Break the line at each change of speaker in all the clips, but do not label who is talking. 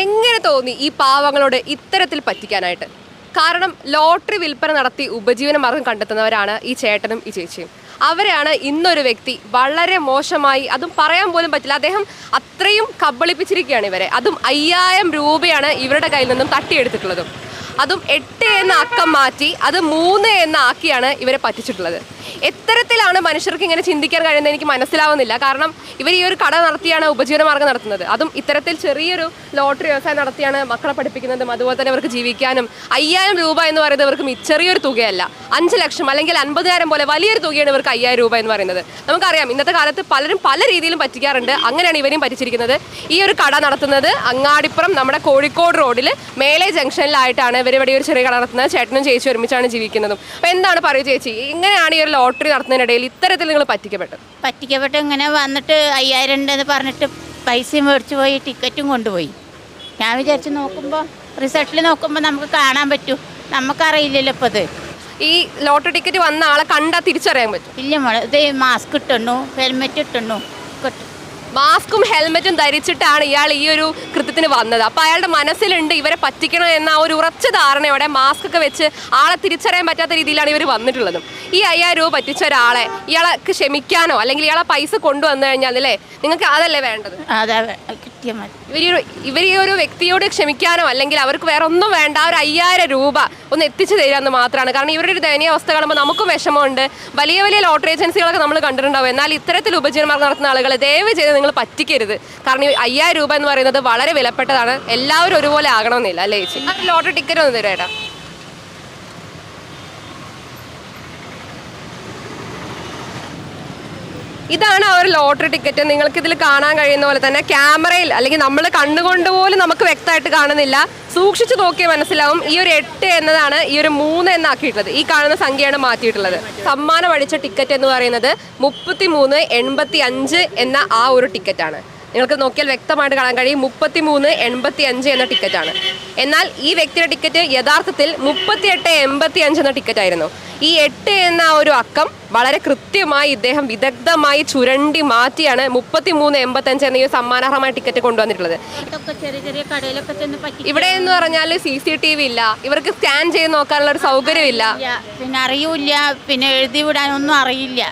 എങ്ങനെ തോന്നി ഈ പാവങ്ങളോട് ഇത്തരത്തിൽ പറ്റിക്കാനായിട്ട്? കാരണം ലോട്ടറി വിൽപ്പന നടത്തി ഉപജീവന മാർഗം കണ്ടെത്തുന്നവരാണ് ഈ ചേട്ടനും ഈ ചേച്ചിയും. അവരെയാണ് ഇന്നൊരു വ്യക്തി വളരെ മോശമായി അതും പറയാൻ പോലും പറ്റില്ല. അദ്ദേഹം അത്രയും കബളിപ്പിച്ചിരിക്കുകയാണ് ഇവരെ. അതും അയ്യായിരം രൂപയാണ് ഇവരുടെ കയ്യിൽ നിന്നും തട്ടിയെടുത്തിട്ടുള്ളതും. അതും എട്ട് എന്ന അക്കം മാറ്റി അത് മൂന്ന് എന്ന ആക്കിയാണ് ഇവരെ പറ്റിച്ചിട്ടുള്ളത്. എത്തരത്തിലാണ് മനുഷ്യർക്ക് ഇങ്ങനെ ചിന്തിക്കാൻ കഴിയുന്നത് എനിക്ക് മനസ്സിലാവുന്നില്ല. കാരണം ഇവർ ഈ ഒരു കട നടത്തിയാണ് ഉപജീവനമാർഗം നടത്തുന്നത്. അതും ഇത്തരത്തിൽ ചെറിയൊരു ലോട്ടറി വ്യവസായം നടത്തിയാണ് മക്കളെ പഠിപ്പിക്കുന്നതും അതുപോലെ തന്നെ അവർക്ക് ജീവിക്കാനും അയ്യായിരം രൂപ എന്ന് പറയുന്നത് ഇവർക്ക് ചെറിയൊരു തുകയല്ല. അഞ്ച് ലക്ഷം അല്ലെങ്കിൽ അൻപതിനായിരം പോലെ വലിയൊരു തുകയാണ് ഇവർക്ക് അയ്യായിരം രൂപ എന്ന് പറയുന്നത്. നമുക്കറിയാം ഇന്നത്തെ കാലത്ത് പലരും പല രീതിയിലും പറ്റിക്കാറുണ്ട്. അങ്ങനെയാണ് ഇവരെയും പറ്റിച്ചിരിക്കുന്നത്. ഈ ഒരു കട നടത്തുന്നത് അങ്ങാടിപ്പുറം നമ്മുടെ കോഴിക്കോട് റോഡിൽ മേലെ ജംഗ്ഷനിലായിട്ടാണ് ഇവർ ഇവിടെ ഒരു ചെറിയ കട നടത്തുന്നത്. ചേട്ടനും ചേച്ചി ഒരുമിച്ചാണ് ജീവിക്കുന്നതും. അപ്പോൾ എന്താണ് പറയുക ചേച്ചി? ഇങ്ങനെയാണ് ഈ ഒരു ലോട്ടറി നടത്തുന്നതിനിടയിൽ ഇത്തരത്തിൽ നിങ്ങൾ പറ്റിക്കപ്പെട്ടു?
പറ്റിക്കപ്പെട്ട്. ഇങ്ങനെ വന്നിട്ട് അയ്യായിരം ഉണ്ടെന്ന് പറഞ്ഞിട്ട് പൈസയും മേടിച്ചു പോയി ടിക്കറ്റും കൊണ്ടുപോയി. ഞാൻ വിചാരിച്ച് നോക്കുമ്പോൾ റിസൾട്ടിൽ നോക്കുമ്പോൾ നമുക്ക് കാണാൻ പറ്റൂ. നമുക്കറിയില്ലല്ലോ ഇപ്പോൾ ഇത്.
ഈ ലോട്ടറി ടിക്കറ്റ് വന്ന ആളെ കണ്ടാൽ തിരിച്ചറിയാൻ പറ്റും.
ഇല്ല മോളെ ഇത് മാസ്ക് ഇട്ടുണ്ടു ഹെൽമെറ്റ് ഇട്ടുണ്ടു കിട്ടും
മാസ്കും ഹെൽമെറ്റും ധരിച്ചിട്ടാണ് ഇയാൾ ഈ ഒരു കൃത്യത്തിന് വന്നത്. അപ്പോൾ അയാളുടെ മനസ്സിലുണ്ട് ഇവരെ പറ്റിക്കണം എന്ന ആ ഒരു ഉറച്ച ധാരണയോടെ മാസ്ക് ഒക്കെ വെച്ച് ആളെ തിരിച്ചറിയാൻ പറ്റാത്ത രീതിയിലാണ് ഇവർ വന്നിട്ടുള്ളതും. ഈ അയ്യായിരം രൂപ പറ്റിച്ച ഒരാളെ ഇയാൾക്ക് ക്ഷമിക്കാനോ അല്ലെങ്കിൽ ഇയാളെ പൈസ കൊണ്ടുവന്നു കഴിഞ്ഞാൽ അല്ലേ നിങ്ങൾക്ക് അതല്ലേ വേണ്ടത്? ഇവർ ഇവർ ഈ ഒരു വ്യക്തിയോട് ക്ഷമിക്കാനോ അല്ലെങ്കിൽ അവർക്ക് വേറെ ഒന്നും വേണ്ട ആ ഒരു അയ്യായിരം രൂപ ഒന്ന് എത്തിച്ചു തരാമെന്ന് മാത്രമാണ്. കാരണം ഇവരുടെ ഒരു ദയനീയ അവസ്ഥ കാണുമ്പോൾ നമുക്കും വിഷമമുണ്ട്. വലിയ വലിയ ലോട്ടറി ഏജൻസികളൊക്കെ നമ്മൾ കണ്ടിട്ടുണ്ടാവും. എന്നാൽ ഇത്തരത്തിൽ ഉപജീവനമാർഗം നടത്തുന്ന ആളുകളെ ദയവ് ചെയ്ത് നിങ്ങൾ പറ്റിക്കരുത്. കാരണം ഈ അയ്യായിരം രൂപ എന്ന് പറയുന്നത് വളരെ വിലപ്പെട്ടതാണ്. എല്ലാവരും ഒരുപോലെ ആകണമെന്നില്ല അല്ലേ ചേച്ചി? ലോട്ടറി ടിക്കറ്റ് ഒന്ന് തരാം ഇതാണ് ആ ഒരു ലോട്ടറി ടിക്കറ്റ്. നിങ്ങൾക്ക് ഇതിൽ കാണാൻ കഴിയുന്ന പോലെ തന്നെ ക്യാമറയിൽ അല്ലെങ്കിൽ നമ്മൾ കണ്ണുകൊണ്ട് പോലും നമുക്ക് വ്യക്തമായിട്ട് കാണുന്നില്ല. സൂക്ഷിച്ചു നോക്കിയാൽ മനസ്സിലാവും ഈ ഒരു എട്ട് എന്നതാണ് ഈ ഒരു മൂന്ന് എന്നാക്കിയിട്ടുള്ളത്. ഈ കാണുന്ന സംഖ്യയാണ് മാറ്റിയിട്ടുള്ളത്. സമ്മാനം അടിച്ച ടിക്കറ്റ് എന്ന് പറയുന്നത് മുപ്പത്തി മൂന്ന് എൺപത്തി അഞ്ച് എന്ന ആ ഒരു ടിക്കറ്റാണ്. നിങ്ങൾക്ക് നോക്കിയാൽ വ്യക്തമായിട്ട് കാണാൻ കഴിയും. മുപ്പത്തി മൂന്ന് എൺപത്തി അഞ്ച് എന്ന ടിക്കറ്റാണ് എന്നാൽ ഈ വ്യക്തിയുടെ ടിക്കറ്റ് യഥാർത്ഥത്തിൽ മുപ്പത്തി എട്ട് എൺപത്തി അഞ്ച് എന്ന ടിക്കറ്റ് ആയിരുന്നു. ഈ എട്ട് എന്ന ഒരു അക്കം വളരെ കൃത്യമായി ഇദ്ദേഹം വിദഗ്ധമായി ചുരണ്ടി മാറ്റിയാണ് മുപ്പത്തി മൂന്ന് എൺപത്തി അഞ്ച് എന്ന ഈ സമ്മാനാർഹമായ ടിക്കറ്റ് കൊണ്ടുവന്നിട്ടുള്ളത്. ഇവിടെ എന്ന് പറഞ്ഞാൽ സി സി ടി വി ഇല്ല. ഇവർക്ക് സ്കാൻ ചെയ്ത് നോക്കാനുള്ള ഒരു സൗകര്യമില്ല.
പിന്നെ അറിയൂല പിന്നെ എഴുതി വിടാനൊന്നും അറിയില്ല.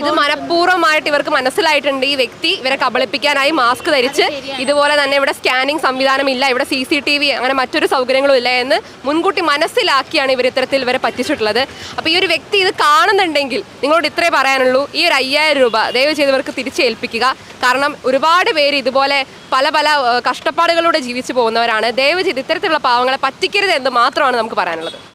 ഇത് മനഃപൂർവമായിട്ട് ഇവർക്ക് മനസ്സിലായിട്ടുണ്ട്. ഈ വ്യക്തി ഇവരെ കബളിപ്പിക്കാനായി മാസ്ക് ധരിച്ച് ഇതുപോലെ തന്നെ ഇവിടെ സ്കാനിങ് സംവിധാനം ഇല്ല ഇവിടെ സി സി ടി വി അങ്ങനെ മറ്റൊരു സൗകര്യങ്ങളും ഇല്ല എന്ന് മുൻകൂട്ടി മനസ്സിലാക്കിയാണ് ഇവർ ഇത്തരത്തിൽ ഇവരെ പറ്റിച്ചിട്ടുള്ളത്. അപ്പോൾ ഈ ഒരു വ്യക്തി ഇത് കാണുന്നുണ്ടെങ്കിൽ നിങ്ങളോട് ഇത്രേ പറയാനുള്ളൂ. ഈ ഒരു അയ്യായിരം രൂപ ദയവ് ചെയ്ത് ഇവർക്ക് തിരിച്ചേൽപ്പിക്കുക. കാരണം ഒരുപാട് പേര് ഇതുപോലെ പല പല കഷ്ടപ്പാടുകളിലൂടെ ജീവിച്ചു പോകുന്നവരാണ്. ദയവ് ചെയ്ത് ഇത്തരത്തിലുള്ള പാവങ്ങളെ പറ്റിക്കരുത് എന്ന് മാത്രമാണ് നമുക്ക് പറയാനുള്ളത്.